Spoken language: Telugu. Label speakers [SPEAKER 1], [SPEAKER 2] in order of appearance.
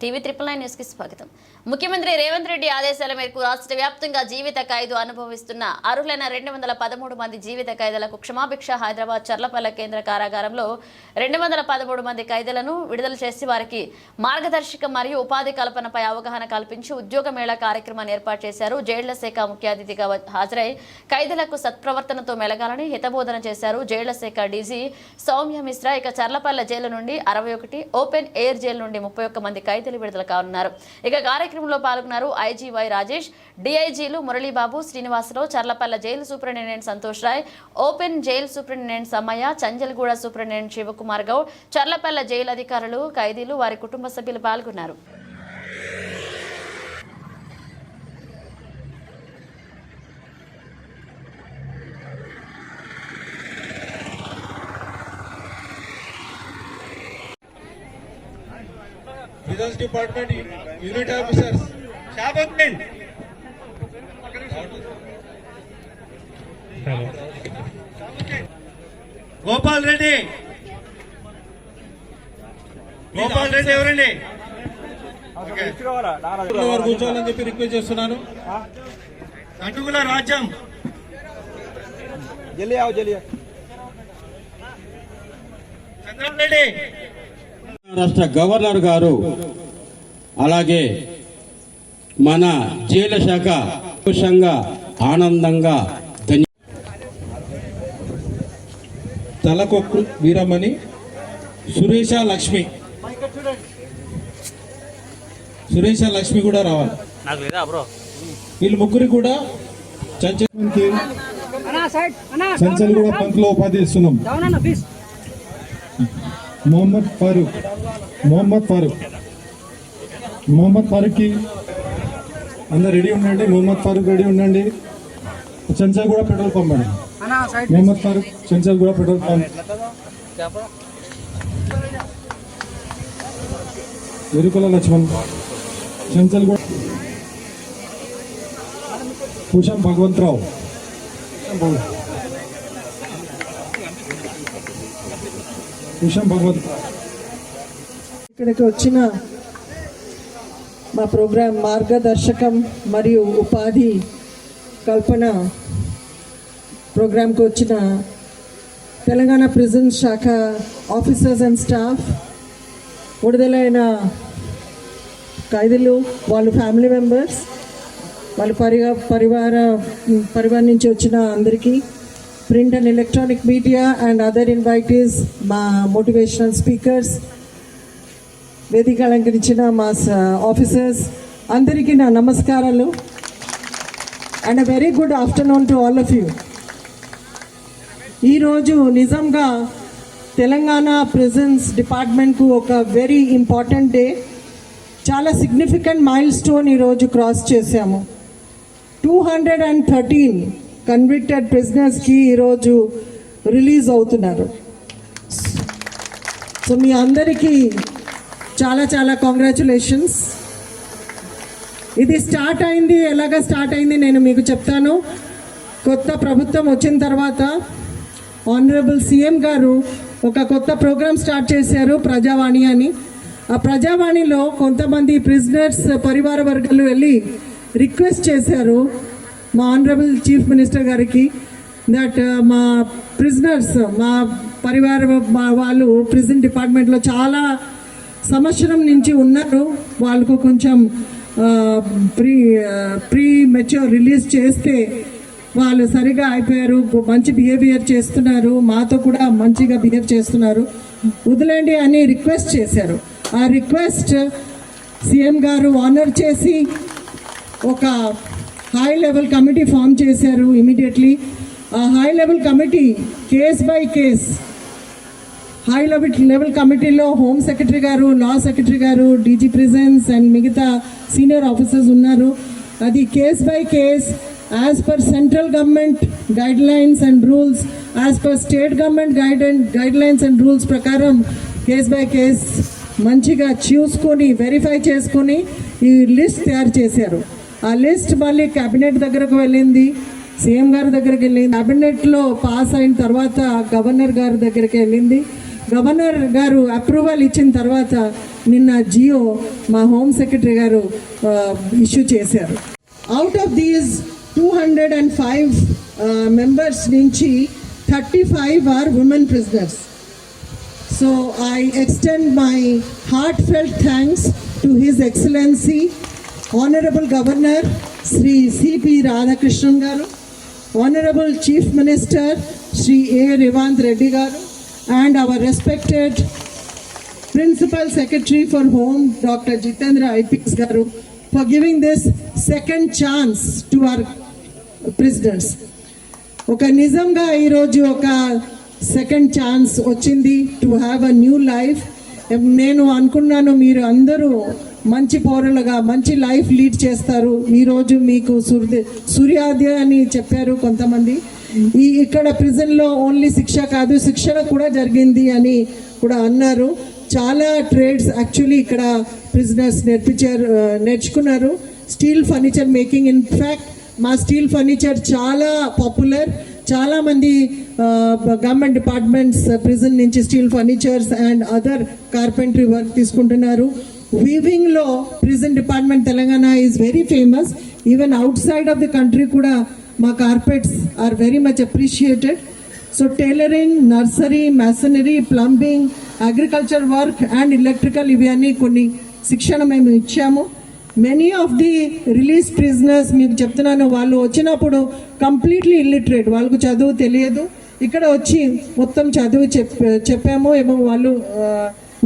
[SPEAKER 1] టీవీ ట్రిపుల్ నైన్ న్యూస్కి స్వాగతం. ముఖ్యమంత్రి రేవంత్ రెడ్డి ఆదేశాల మేరకు రాష్ట్ర వ్యాప్తంగా జీవిత ఖైదు అనుభవిస్తున్న అర్హులైన రెండు వందల పదమూడు మంది జీవిత ఖైదీలకు క్షమాభిక్ష హైదరాబాద్ చర్లపల్లె కేంద్ర కారాగారంలో రెండు వందల పదమూడు మంది ఖైదీలను విడుదల చేసి వారికి మార్గదర్శక మరియు ఉపాధి కల్పనపై అవగాహన కల్పించి ఉద్యోగ మేళా కార్యక్రమాన్ని ఏర్పాటు చేశారు. జైళ్ళ శాఖ ముఖ్య అతిథిగా హాజరై ఖైదీలకు సత్ప్రవర్తనతో మెలగాలని హితబోధన చేశారు. జైళ్ళ శాఖ డీజీ సౌమ్య మిశ్రా. ఇక చర్లపల్లె జైలు నుండి అరవై ఒకటి ఓపెన్ ఎయిర్ జైలు నుండి ముప్పై ఒక్క మంది ఖైదీలు విడుదల కానున్నారు. ఇక కార్యక్రమంలో పాల్గొన్నారు IG Y Rajesh డిఐజీలు Muralibabu Srinivasarao Cherlapalle jail superintendent Santosh Rai open jail superintendent Sammaiah Chanchalguda superintendent Shivakumar Goud Cherlapalle jail అధికారులు ఖైదీలు వారి కుటుంబ సభ్యులు పాల్గొన్నారు.
[SPEAKER 2] Vigilance department unit officers. Gopal Reddy Gopal Reddy ఎవరండి? కూర్చోవాలని చెప్పి రిక్వెస్ట్ చేస్తున్నాను. అటుకుల రాజ్యం.
[SPEAKER 3] జల్లి ఆవు జల్లి చంద్రం
[SPEAKER 2] రెడ్డి.
[SPEAKER 4] రాష్ట్ర గవర్నర్ గారు అలాగే మన జైలు శాఖ సంతోషంగా ఆనందంగా ధన్య
[SPEAKER 2] తలకొక్కు వీరమణి సురేష లక్ష్మి. సురేష లక్ష్మి కూడా రావాలి.
[SPEAKER 3] నాకు లేదా బ్రో?
[SPEAKER 2] వీళ్ళు ముగ్గురు కూడా చంచల్కి
[SPEAKER 5] అన్నా సైడ్ అన్నా
[SPEAKER 2] చంచల్ కూడా పంక్లో ఉపాధి ఇస్తున్నాం. మొహమ్మద్ ఫారూక్ మొహమ్మద్ ఫారూక్. మొహమ్మద్ ఫారూక్కి అందరు రెడీ ఉండండి మొహమ్మద్ ఫారూక్ రెడీ ఉండండి. చంచల్ కూడా పెట్రోల్ పంప్ అండి మొహమ్మద్ ఫారూక్ చంచల్ కూడా పెట్రోల్ పంప్. ఎరుకుల లక్ష్మణ్ చంచల్ కూడా. భూషణ్ భగవంతరావు. భూషణ్ భగవంత్
[SPEAKER 6] ఇక్కడికి వచ్చిన మా ప్రోగ్రాం మార్గదర్శకం మరియు ఉపాధి కల్పన ప్రోగ్రాంకి వచ్చిన తెలంగాణ ప్రిజన్ శాఖ ఆఫీసర్స్ అండ్ స్టాఫ్ విడుదలైన ఖైదీలు వాళ్ళ ఫ్యామిలీ మెంబర్స్ వాళ్ళ పరిగా పరివార పరివారం నుంచి వచ్చిన అందరికీ print and electronic media and other invitees మా మోటివేషనల్ స్పీకర్స్ వేదిక అలంకరించిన మా ఆఫీసర్స్ అందరికీ నా నమస్కారాలు. And very good afternoon to all of you ఈరోజు నిజంగా తెలంగాణ ప్రిజన్స్ డిపార్ట్మెంట్కు ఒక వెరీ ఇంపార్టెంట్ డే చాలా సిగ్నిఫికెంట్ మైల్ స్టోన్ ఈరోజు క్రాస్ చేశాము. Two hundred and thirteen convicted ప్రిజనర్స్కి ఈరోజు రిలీజ్ అవుతున్నారు. సో మీ అందరికీ చాలా చాలా కాంగ్రాచులేషన్స్ ఇది స్టార్ట్ అయింది. ఎలాగ స్టార్ట్ అయింది నేను మీకు చెప్తాను. కొత్త ప్రభుత్వం వచ్చిన తర్వాత ఆనరబుల్ సీఎం గారు ఒక కొత్త ప్రోగ్రామ్ స్టార్ట్ చేశారు ప్రజావాణి అని. ఆ ప్రజావాణిలో కొంతమంది ప్రిజనర్స్ పరివార వర్గాలు వెళ్ళి రిక్వెస్ట్ చేశారు. మా ఆనరబుల్ చీఫ్ మినిస్టర్ గారికి దట్ uh, మా ప్రిజనర్స్ మా పరివార మా వాళ్ళు ప్రిజన్ డిపార్ట్మెంట్లో చాలా సంవత్సరం నుంచి ఉన్నారు. వాళ్ళకు కొంచెం ప్రీ ప్రీ మెచ్యూర్ రిలీజ్ చేస్తే వాళ్ళు సరిగా అయిపోయారు. మంచి బిహేవియర్ చేస్తున్నారు. మాతో కూడా మంచిగా బిహేవ్ చేస్తున్నారు. వదిలేండి అని రిక్వెస్ట్ చేశారు. ఆ రిక్వెస్ట్ సీఎం గారు ఆనర్ చేసి ఒక హై లెవెల్ కమిటీ ఫామ్ చేశారు ఇమీడియట్లీ ఆ high level committee case by case high level level కమిటీలో హోమ్ సెక్రటరీ గారు లా సెక్రటరీ గారు డీజీ ప్రిజెన్స్ అండ్ మిగతా సీనియర్ ఆఫీసర్స్ ఉన్నారు. అది case by case as per central government guidelines and rules as per state government guide guidelines and rules ప్రకారం కేస్ బై కేస్ మంచిగా చూసుకొని వెరిఫై చేసుకొని ఈ లిస్ట్ తయారు చేశారు. ఆ లిస్ట్ మళ్ళీ కేబినెట్ దగ్గరకు వెళ్ళింది. సీఎం గారి దగ్గరికి వెళ్ళింది. కేబినెట్లో పాస్ అయిన తర్వాత గవర్నర్ గారి దగ్గరికి వెళ్ళింది. గవర్నర్ గారు అప్రూవల్ ఇచ్చిన తర్వాత నిన్న జియో మా హోమ్ సెక్రటరీ గారు ఇష్యూ చేశారు. Out of these two hundred and five members నుంచి thirty five are women prisoners so I extend my heartfelt thanks to his excellency honourable governor Shri CP Radhakrishnan గారు honourable chief minister Shri A Revanth Reddy గారు and our respected principal secretary for home doctor Jitendra IPS గారు for giving this second chance to our prisoners ఒక నిజంగా ఈరోజు ఒక సెకండ్ ఛాన్స్ వచ్చింది to have a new life నేను అనుకున్నాను మీరు అందరూ మంచి పౌరులుగా మంచి లైఫ్ లీడ్ చేస్తారు. ఈరోజు మీకు సూర్య సూర్యోదయ అని చెప్పారు కొంతమంది. ఈ ఇక్కడ ప్రిజన్లో ఓన్లీ శిక్ష కాదు శిక్షణ కూడా జరిగింది అని కూడా అన్నారు. చాలా ట్రేడ్స్ యాక్చువల్లీ ఇక్కడ ప్రిజనర్స్ నేర్పించారు నేర్చుకున్నారు. Steel furniture making in fact మా స్టీల్ ఫర్నిచర్ చాలా పాపులర్. చాలామంది గవర్నమెంట్ డిపార్ట్మెంట్స్ ప్రిజన్ నుంచి steel furnitures and other carpentry work తీసుకుంటున్నారు. వీవింగ్లో prison department Telangana is very famous even outside of the country కూడా మా carpets are very much appreciated so tailoring nursery masonry plumbing agriculture work and electrical ఇవన్నీ కొన్ని శిక్షణ మేము ఇచ్చాము. Many of the release prisoners మీకు చెప్తున్నాను వాళ్ళు వచ్చినప్పుడు కంప్లీట్లీ ఇల్లిటరేట్ వాళ్ళకు చదువు తెలియదు. ఇక్కడ వచ్చి మొత్తం చదువు చెప్ చెప్పాము ఏమో వాళ్ళు